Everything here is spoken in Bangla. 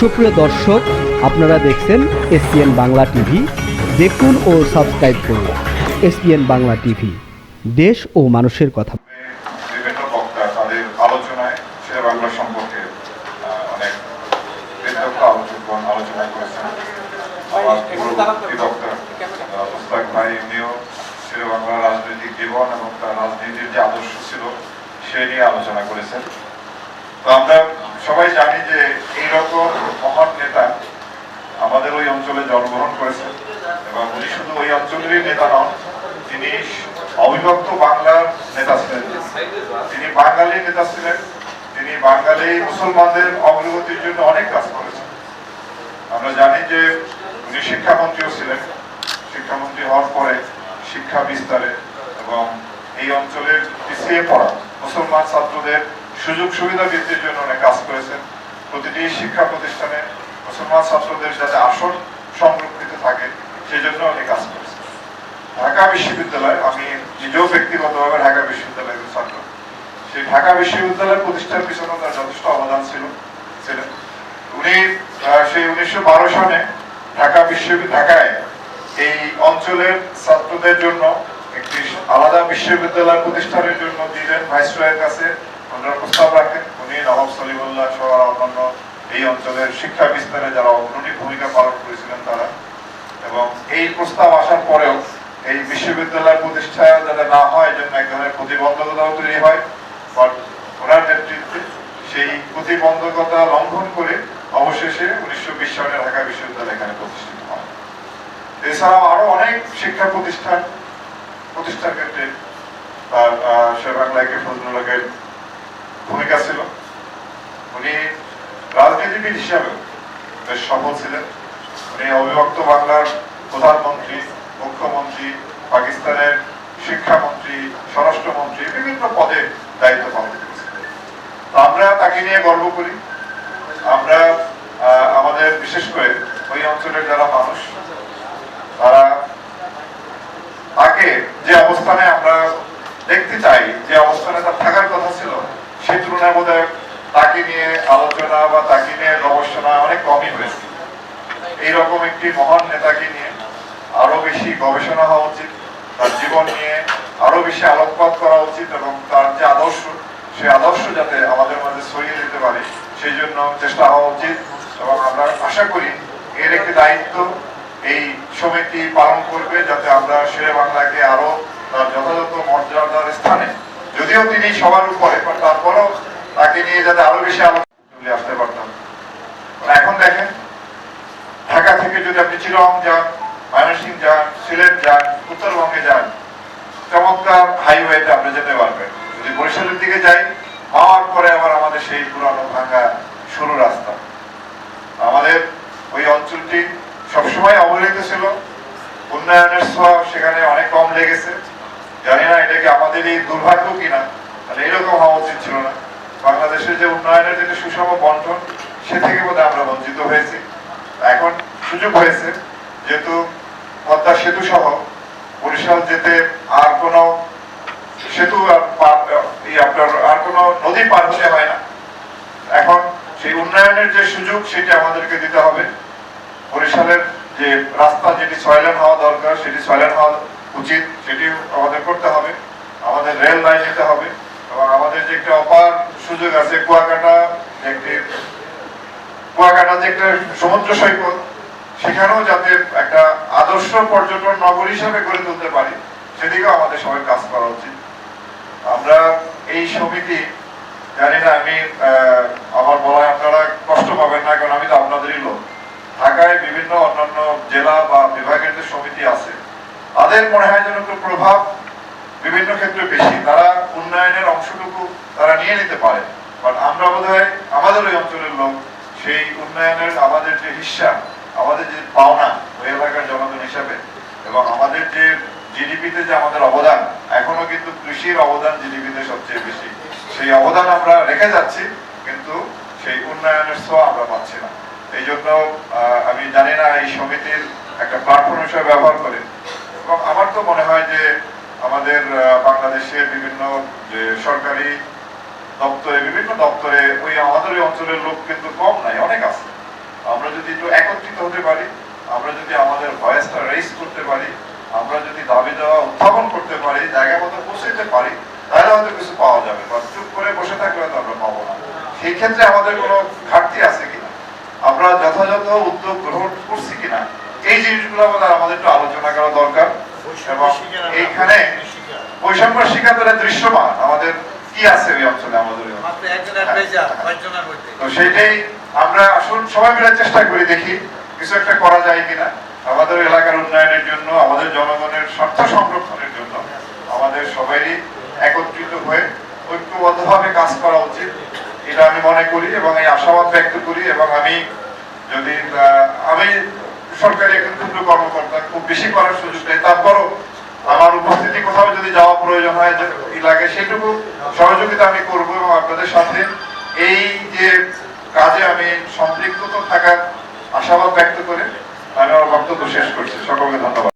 সুপ্রিয় দর্শক, আপনারা দেখছেন এসপিএন বাংলা টিভি। দেখুন ও সাবস্ক্রাইব করুন এসপিএন বাংলা টিভি। দেশ ও মানুষের কথা। বিভিন্ন তাদের আলোচনায় সম্পর্কে অনেক আলোচনা রাজনৈতিক জীবন এবং যে আদর্শ ছিল, সে নিয়ে আলোচনা করেছেন। তো আমরা সবাই জানি যে এইরকম মহান নেতা আমাদের ওই অঞ্চলে জন্মগ্রহণ করেছেন এবং উনি শুধু ওই অঞ্চলেরই নেতা নন, তিনি অবিভক্ত বাংলার নেতা ছিলেন। তিনি বাঙালি নেতা ছিলেন, তিনি বাঙালি মুসলমানদের অগ্রগতির জন্য অনেক কাজ করেছেন। আমরা জানি যে উনি শিক্ষামন্ত্রীও ছিলেন। শিক্ষামন্ত্রী হওয়ার পরে শিক্ষা বিস্তারে এবং এই অঞ্চলের পিছিয়ে পড়া মুসলমান ছাত্রদের সুযোগ সুবিধা বৃদ্ধির জন্য অনেক কাজ করেছেন। প্রতিটি শিক্ষা প্রতিষ্ঠানে মুসলমান ছাত্রদের যাতে আসন সংরক্ষিত থাকে সেই জন্য অনেক কাজ করেছেন ঢাকা বিশ্ববিদ্যালয়, আমি নিজেও ব্যক্তিগতভাবে ঢাকা বিশ্ববিদ্যালয়ের ছাত্র। সেই ঢাকা বিশ্ববিদ্যালয় প্রতিষ্ঠার পিছনে তার যথেষ্ট অবদান ছিল। ছিলেন উনি সেই উনিশশো বারো সনে ঢাকা বিশ্ববিদ্যালয় ঢাকায় এই অঞ্চলের ছাত্রদের জন্য একটি আলাদা বিশ্ববিদ্যালয় প্রতিষ্ঠানের জন্য দিলেন ভাইসরয়ের কাছে ওনারা প্রস্তাব রাখেন। এই অঞ্চলের শিক্ষা বিস্তারে যারা অগ্রণী ভূমিকা পালন করেছিলেন তারা। এবং এই প্রস্তাব আসার পরেও এই বিশ্ববিদ্যালয় প্রতিষ্ঠা যাতে না হয় জন্য এক ধরনের প্রতিবন্ধকতাও তৈরি হয়। ওনার নেতৃত্বে সেই প্রতিবন্ধকতা লঙ্ঘন করে অবশেষে উনিশশো বিশ সালে ঢাকা বিশ্ববিদ্যালয় এখানে প্রতিষ্ঠিত হয়। এছাড়াও আরও অনেক শিক্ষা প্রতিষ্ঠান, প্রতিষ্ঠার ক্ষেত্রে তার সে বাংলাকে ফজলুল্লাহের ভূমিকা ছিল। উনি রাজনীতিবিদ হিসাবে বেশ সফল ছিলেন। উনি অবিভক্ত বাংলার প্রধানমন্ত্রী, মুখ্যমন্ত্রী, পাকিস্তানের শিক্ষামন্ত্রী, স্বরাষ্ট্রমন্ত্রী বিভিন্ন পদে দায়িত্ব পালন করেছেন। তো আমরা তাকে নিয়ে গর্ব করি। আমরা আমাদের, বিশেষ করে ওই অঞ্চলের যারা মানুষ, তারা তাকে যে অবস্থানে আমরা দেখতে চাই যে অবস্থানে তার থাকার কথা ছিল সেই তুলনায় বোধ তাকে নিয়ে আলোচনা বা তাকে নিয়ে গবেষণা অনেক কমই হয়েছে। এইরকম একটি মহান নেতাকে নিয়ে আরও বেশি গবেষণা হওয়া উচিত, তার জীবন নিয়ে আরও বেশি আলোকপাত করা উচিত এবং তার যে আদর্শ সেই আদর্শ যাতে আমাদের মাঝে ছড়িয়ে দিতে পারি, সেই জন্য চেষ্টা হওয়া উচিত এবং আমরা আশা করি এর একটি দায়িত্ব এই সমিতি পালন করবে যাতে আমরা শেরে বাংলাকে আরও তার যথাযথ মর্যাদার স্থানে যদিও তিনি সবার উপরে তারপরেও তাকে নিয়ে যাতে আরও বেশি আলোচনা আসতে পারতাম। এখন দেখেন, ঢাকা থেকে যদি আপনি চিরং যান ময়মনসিং যান, সিলেট যান, উত্তরবঙ্গে যান, চমৎকার হাইওয়েতে আপনি যেতে পারবেন। যদি বরিশালের দিকে যাই হওয়ার পরে আবার আমাদের সেই পুরানো ভাঙ্গা সরু রাস্তা। আমাদের ওই অঞ্চলটি সবসময় অবহেলিত ছিল। উন্নয়নের ছোঁয়া সেখানে অনেক কম লেগেছে। জানি না এটা কি আমাদেরই দুর্ভাগ্য কিনা, তাহলে এরকম হওয়া উচিত ছিল না। বাংলাদেশের যে উন্নয়নের যে সুষম বন্টন, সে থেকে বোধহয় আমরা বঞ্চিত হয়েছি। এখন সুযোগ হয়েছে, যেহেতু পদ্মা সেতু সহ বরিশাল যেতে আর কোনো সেতু আপনার আর কোনো নদী পার হতে হয় না। এখন সেই উন্নয়নের যে সুযোগ, সেটি আমাদেরকে দিতে হবে। বরিশালের যে রাস্তা, যেটি সয়লেন হওয়া দরকার, সেটি সয়লেন হওয়া উচিত, সেটি আমাদের করতে হবে, আমাদের রেল লাইন নিতে হবে, এবং আমাদের যে একটা অপার সুযোগ আছে, কুয়াকাটা একটি, কুয়াকাটা যে একটা সমুদ্র সৈকত, সেখানেও যাতে একটা আদর্শ পর্যটন নগর হিসাবে গড়ে তুলতে পারি, সেদিকেও আমাদের সবাই কাজ করা উচিত। আমরা এই সমিতি, জানি না, আমি আমার বলায় আপনারা কষ্ট পাবেন না, কারণ আমি তো আপনাদেরই লোক। ঢাকায় বিভিন্ন অন্যান্য জেলা বা বিভাগের যে সমিতি আছে তাদের মনে হয় যেন একটু প্রভাব বিভিন্ন ক্ষেত্রে বেশি। তারা উন্নয়নের অংশটুকু তারা নিয়ে নিতে পারে। বাট আমরা বোধহয়, আমাদের ওই অঞ্চলের লোক সেই উন্নয়নের আমাদের যে হিস্সা, আমাদের যে পাওনা, ওই এলাকার জনগণ হিসাবে, এবং আমাদের যে জিডিপিতে যে আমাদের অবদান, এখনও কিন্তু কৃষির অবদান জিডিপিতে সবচেয়ে বেশি। সেই অবদান আমরা রেখে যাচ্ছি, কিন্তু সেই উন্নয়নের ছোঁয়া আমরা পাচ্ছি না। এই জন্য আমি জানি না এই সমিতির একটা প্ল্যাটফর্ম হিসেবে ব্যবহার করে এবং আমার তো মনে হয় যে আমাদের বাংলাদেশের বিভিন্ন যে সরকারি দপ্তরে, বিভিন্ন দপ্তরে ওই আমাদের ওই অঞ্চলের লোক কিন্তু কম নাই, অনেক আছে। আমরা যদি একটু একত্রিত হতে পারি, আমরা যদি আমাদের ভয়েসটা রেস করতে পারি, আমরা যদি দাবি দেওয়া উত্থাপন করতে পারি, জায়গা মতো পৌঁছাতে পারি, তাহলে হয়তো কিছু পাওয়া যাবে। বা চুপ করে বসে থাকলে হয়তো আমরা পাবো না। সেই ক্ষেত্রে আমাদের কোনো ঘাটতি আছে কিনা? আমরা যথাযথ উদ্যোগ গ্রহণ করছি কিনা? এই জিনিসগুলো আমাদের আমাদের একটু আলোচনা করা দরকার এবং এইখানে বৈষম্য শিকার দৃশ্যমান। আমাদের কি আছে ওই অঞ্চলে আমাদের? তো সেইটাই আমরা আসুন সবাই মিলে চেষ্টা করি দেখি কিছু একটা করা যায় কিনা। আমাদের এলাকার উন্নয়নের জন্য আমাদের জনগণের স্বার্থ সংরক্ষণের জন্য আমাদের সবারই একত্রিত হয়ে ঐক্যবদ্ধভাবে কাজ করা উচিত। এটা আমি মনে করি এবং এই আশাবাদ ব্যক্ত করি এবং আমি যদি আমি সরকারি একজন ক্ষুদ্র কর্মকর্তা খুব বেশি করার সুযোগ নেই। তারপরও আমার উপস্থিতি কোথাও যদি যাওয়া প্রয়োজন হয় লাগে, সেটুকু সহযোগিতা আমি করব এবং আপনাদের সাথে এই যে কাজে আমি সম্পৃক্ত থাকার আশাবাদ ব্যক্ত করে আমি আমার বক্তব্য শেষ করছি। সকলকে ধন্যবাদ।